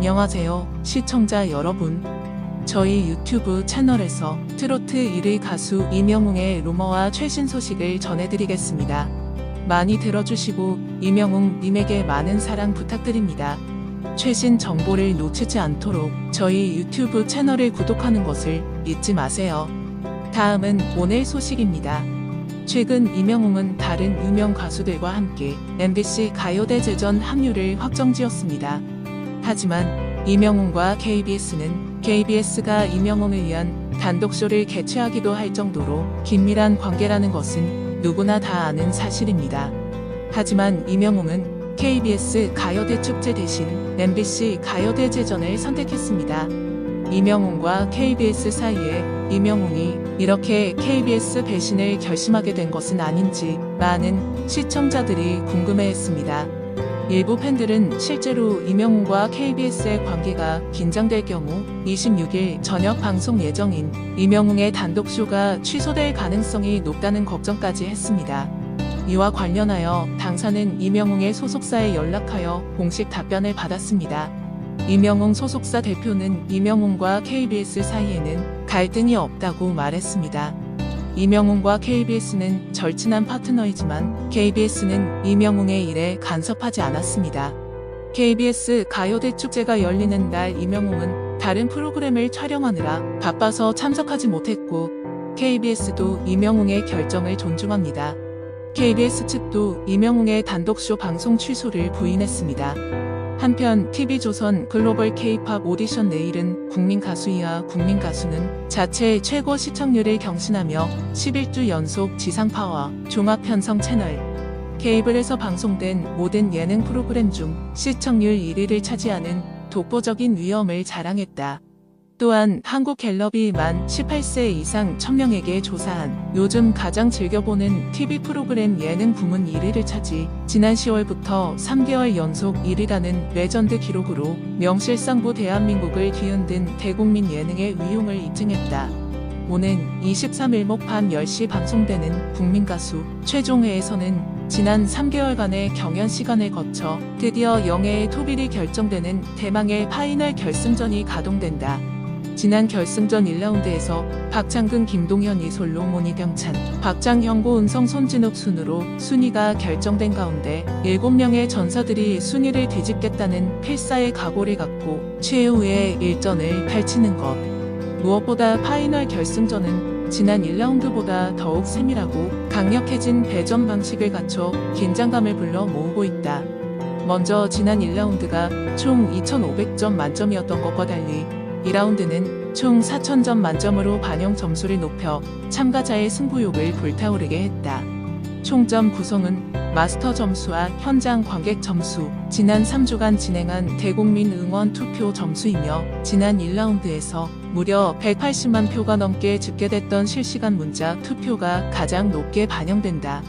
안녕하세요, 시청자 여러분. 저희 유튜브 채널에서 트로트 1위 가수 이명웅의 루머와 최신 소식을 전해드리겠습니다. 많이 들어주시고 이명웅 님에게 많은 사랑 부탁드립니다. 최신 정보를 놓치지 않도록 저희 유튜브 채널을 구독하는 것을 잊지 마세요. 다음은 오늘 소식입니다. 최근 이명웅은 다른 유명 가수들과 함께 MBC 가요대제전 합류를 확정지었습니다. 하지만 이명웅과 KBS는 KBS가 이명웅을 위한 단독쇼를 개최하기도 할 정도로 긴밀한 관계라는 것은 누구나 다 아는 사실입니다. 하지만 이명웅은 KBS 가요대 축제 대신 MBC 가요대 제전을 선택했습니다. 이명웅과 KBS 사이에 이명웅이 이렇게 KBS 배신을 결심하게 된 것은 아닌지 많은 시청자들이 궁금해했습니다. 일부 팬들은 실제로 이명웅과 KBS의 관계가 긴장될 경우 26일 저녁 방송 예정인 이명웅의 단독쇼가 취소될 가능성이 높다는 걱정까지 했습니다. 이와 관련하여 당사는 이명웅의 소속사에 연락하여 공식 답변을 받았습니다. 이명웅 소속사 대표는 이명웅과 KBS 사이에는 갈등이 없다고 말했습니다. 이명웅과 KBS는 절친한 파트너이지만 KBS는 이명웅의 일에 간섭하지 않았습니다. KBS 가요대 축제가 열리는 날 이명웅은 다른 프로그램을 촬영하느라 바빠서 참석하지 못했고 KBS도 이명웅의 결정을 존중합니다. KBS 측도 이명웅의 단독쇼 방송 취소를 부인했습니다. 한편 TV조선 글로벌 K-팝 오디션 내일은 국민 가수 이하 국민 가수는 자체 최고 시청률을 경신하며 11주 연속 지상파와 종합 편성 채널 케이블에서 방송된 모든 예능 프로그램 중 시청률 1위를 차지하는 독보적인 위엄을 자랑했다. 또한 한국 갤럽이 만 18세 이상 1000명에게 조사한 요즘 가장 즐겨보는 TV 프로그램 예능 부문 1위를 차지 지난 10월부터 3개월 연속 1위라는 레전드 기록으로 명실상부 대한민국을 뒤흔든 대국민 예능의 위용을 입증했다. 오는 23일 목밤 10시 방송되는 국민가수 최종회에서는 지난 3개월간의 경연 시간을 거쳐 드디어 영예의 토빌이 결정되는 대망의 파이널 결승전이 가동된다. 지난 결승전 1라운드에서 박창근, 김동현, 이솔로, 모니병찬, 박장형, 고은성, 손진욱 순으로 순위가 결정된 가운데 7명의 전사들이 순위를 뒤집겠다는 필사의 각오를 갖고 최후의 일전을 펼치는 것. 무엇보다 파이널 결승전은 지난 1라운드보다 더욱 세밀하고 강력해진 배전 방식을 갖춰 긴장감을 불러 모으고 있다. 먼저 지난 1라운드가 총 2,500점 만점이었던 것과 달리 2라운드는 총 4,000점 만점으로 반영 점수를 높여 참가자의 승부욕을 불타오르게 했다. 총점 구성은 마스터 점수와 현장 관객 점수, 지난 3주간 진행한 대국민 응원 투표 점수이며 지난 1라운드에서 무려 180만 표가 넘게 집계됐던 실시간 문자 투표가 가장 높게 반영된다.